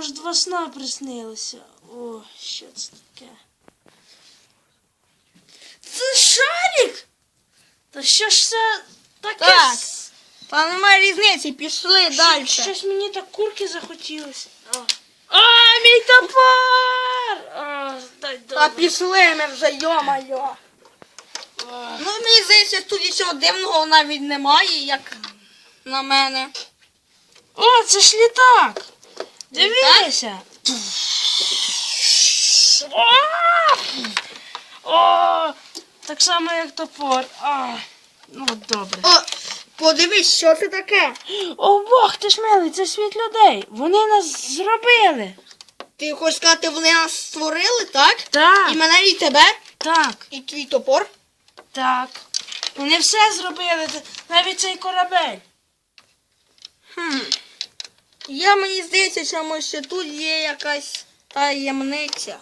може два сна приснилися. О, що це таке? Це шарик! Та що ж це таке? Так. Та немає різниці, пішли далі. Щось мені так курки захотілося. А, а мій топор! А, дай Та добре. пішли ми вже, йо-моє. А. Ну, мені здається, тут нічого дивного навіть немає, як на мене. О, це ж літак! Дивися! О, О, так само, як топор. А, ну, добре. О, подивись, що це таке. О, Бог, ти ж милий, це світ людей. Вони нас зробили. Ти хочеш сказати, вони нас створили, так? Так, І мене, і тебе, так, і твій топор. так. Вони все зробили, навіть цей корабель. Я мені здається, що ми ще тут є якась таємниця.